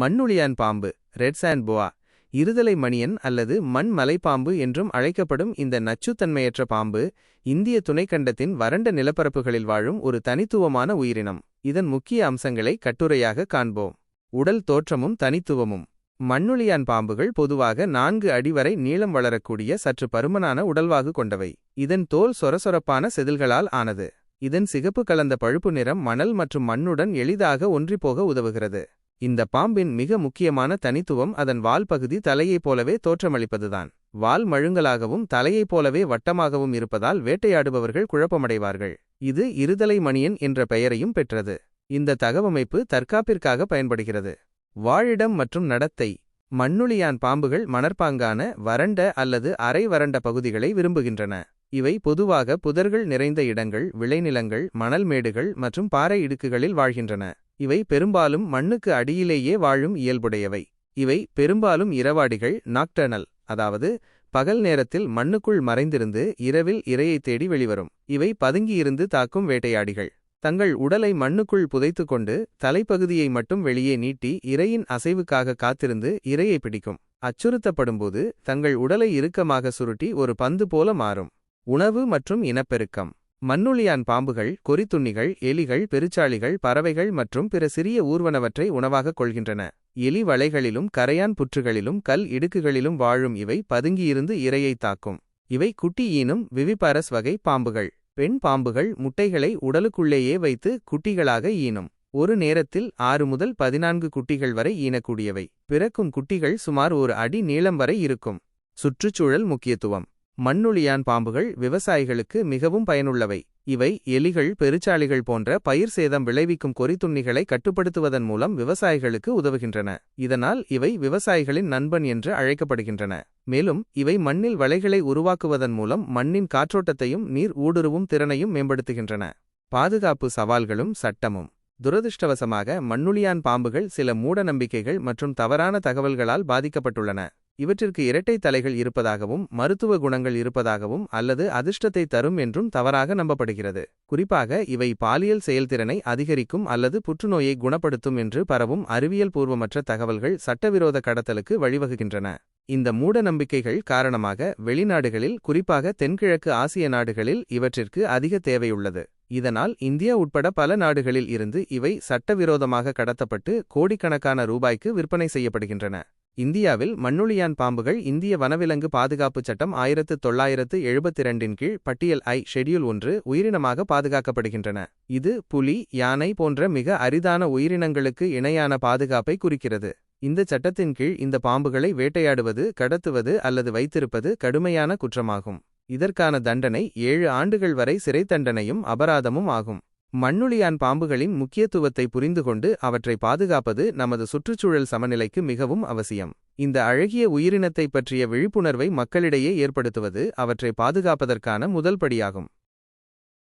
மண்ணுளியான் பாம்பு red sand போவா இருதலை மணியன் அல்லது மண் மலைப்பாம்பு என்றும் அழைக்கப்படும் இந்த நச்சுத்தன்மையற்ற பாம்பு இந்திய துணைக்கண்டத்தின் வறண்ட நிலப்பரப்புகளில் வாழும் ஒரு தனித்துவமான உயிரினம். இதன் முக்கிய அம்சங்களை கட்டுரையாக காண்போம். உடல் தோற்றமும் தனித்துவமும். மண்ணுளியான் பாம்புகள் பொதுவாக நான்கு அடி வரை நீளம் வளரக்கூடிய சற்று பருமனான உடல்வாகு கொண்டவை. இதன் தோல் சொரசொரப்பான செதில்களால் ஆனது. இதன் சிகப்பு கலந்த பழுப்பு நிறம் மணல் மற்றும் மண்ணுடன் எளிதாக ஒன்றிப்போக உதவுகிறது. இந்த பாம்பின் மிக முக்கியமான தனித்துவம் அதன் வால் பகுதி தலையைப் போலவே தோற்றமளிப்பதுதான். வால் மழுங்கலாகவும் தலையைப் போலவே வட்டமாகவும் இருப்பதால் வேட்டையாடுபவர்கள் குழப்பமடைவார்கள். இது இருதலை மணியன் என்ற பெயரையும் பெற்றது. இந்த தகவமைப்பு தற்காப்பிற்காக பயன்படுகிறது. வாழிடம் மற்றும் நடத்தை. மண்ணுளியான் பாம்புகள் மணற்பாங்கான வறண்ட அல்லது அரை வறண்ட பகுதிகளை விரும்புகின்றன. இவை பொதுவாக புதர்கள் நிறைந்த இடங்கள் விளைநிலங்கள் மணல் மேடுகள் மற்றும் பாறை இடுக்குகளில் வாழ்கின்றன. இவை பெரும்பாலும் மண்ணுக்கு அடியிலேயே வாழும் இயல்புடையவை. இவை பெரும்பாலும் இரவாடிகள் நாக்டர்னல் அதாவது பகல் நேரத்தில் மண்ணுக்குள் மறைந்திருந்து இரவில் இரையை தேடி வெளிவரும். இவை பதுங்கியிருந்து தாக்கும் வேட்டையாடிகள். தங்கள் உடலை மண்ணுக்குள் புதைத்து கொண்டு தலைப்பகுதியை மட்டும் வெளியே நீட்டி இரையின் அசைவுக்காக காத்திருந்து இரையை பிடிக்கும். அச்சுறுத்தப்படும்போது தங்கள் உடலை இறுக்கமாக சுருட்டி ஒரு பந்து போல மாறும். உணவு மற்றும் இனப்பெருக்கம். மண்ணுளியான் பாம்புகள் கொறித்துண்ணிகள் எலிகள் பெருச்சாளிகள் பறவைகள் மற்றும் பிற சிறிய ஊர்வனவற்றை உணவாகக் கொள்கின்றன. எலி வளைகளிலும் கரையான் புற்றுகளிலும் கல் இடுக்குகளிலும் வாழும் இவை பதுங்கியிருந்து இரையை தாக்கும். இவை குட்டி ஈனும் விவிபாரஸ் வகை பாம்புகள். பெண் பாம்புகள் முட்டைகளை உடலுக்குள்ளேயே வைத்து குட்டிகளாக ஈனும். ஒரு நேரத்தில் ஆறு முதல் பதினான்கு குட்டிகள் வரை ஈனக்கூடியவை. பிறக்கும் குட்டிகள் சுமார் ஒரு அடி நீளம் வரை இருக்கும். சுற்றுச்சூழல் முக்கியத்துவம். மண்ணுளியான் பாம்புகள் விவசாயிகளுக்கு மிகவும் பயனுள்ளவை. இவை எலிகள் பெருச்சாளிகள் போன்ற பயிர் சேதம் விளைவிக்கும் கொறித்துண்ணிகளை கட்டுப்படுத்துவதன் மூலம் விவசாயிகளுக்கு உதவுகின்றன. இதனால் இவை விவசாயிகளின் நண்பன் என்று அழைக்கப்படுகின்றன. மேலும் இவை மண்ணில் வலைகளை உருவாக்குவதன் மூலம் மண்ணின் காற்றோட்டத்தையும் நீர் ஊடுருவும் திறனையும் மேம்படுத்துகின்றன. பாதுகாப்பு சவால்களும் சட்டமும். துரதிருஷ்டவசமாக மண்ணுளியான் பாம்புகள் சில மூட நம்பிக்கைகள் மற்றும் தவறான தகவல்களால் பாதிக்கப்பட்டுள்ளன. இவற்றிற்கு இரட்டை தலைகள் இருப்பதாகவும் மருத்துவ குணங்கள் இருப்பதாகவும் அல்லது அதிர்ஷ்டத்தை தரும் என்றும் தவறாக நம்பப்படுகிறது. குறிப்பாக இவை பாலியல் செயல்திறனை அதிகரிக்கும் அல்லது புற்றுநோயை குணப்படுத்தும் என்று பரவும் அறிவியல் பூர்வமற்ற தகவல்கள் சட்டவிரோத கடத்தலுக்கு வழிவகுக்கின்றன இந்த மூட நம்பிக்கைகள் காரணமாக வெளிநாடுகளில் குறிப்பாக தென்கிழக்கு ஆசிய நாடுகளில் இவற்றிற்கு அதிக தேவையுள்ளது. இதனால் இந்தியா உட்பட பல நாடுகளில் இருந்து இவை சட்டவிரோதமாக கடத்தப்பட்டு கோடிக்கணக்கான ரூபாய்க்கு விற்பனை செய்யப்படுகின்றன. இந்தியாவில் மண்ணுளியான் பாம்புகள் இந்திய வனவிலங்கு பாதுகாப்புச் சட்டம் ஆயிரத்து தொள்ளாயிரத்து எழுபத்திரண்டின் கீழ் பட்டியல் ஐ ஷெட்யூல் ஒன்று உயிரினமாக பாதுகாக்கப்படுகின்றன. இது புலி யானை போன்ற மிக அரிதான உயிரினங்களுக்கு இணையான பாதுகாப்பை குறிக்கிறது. இந்த சட்டத்தின் கீழ் இந்த பாம்புகளை வேட்டையாடுவது கடத்துவது அல்லது வைத்திருப்பது கடுமையான குற்றமாகும். இதற்கான தண்டனை ஏழு ஆண்டுகள் வரை சிறை தண்டனையும் அபராதமும் ஆகும். மண்ணுளியான் பாம்புகளின் முக்கியத்துவத்தை புரிந்துகொண்டு அவற்றை பாதுகாப்பது நமது சுற்றுச்சூழல் சமநிலைக்கு மிகவும் அவசியம். இந்த அழகிய உயிரினத்தை பற்றிய விழிப்புணர்வை மக்களிடையே ஏற்படுத்துவது அவற்றை பாதுகாப்பதற்கான முதல் படியாகும்.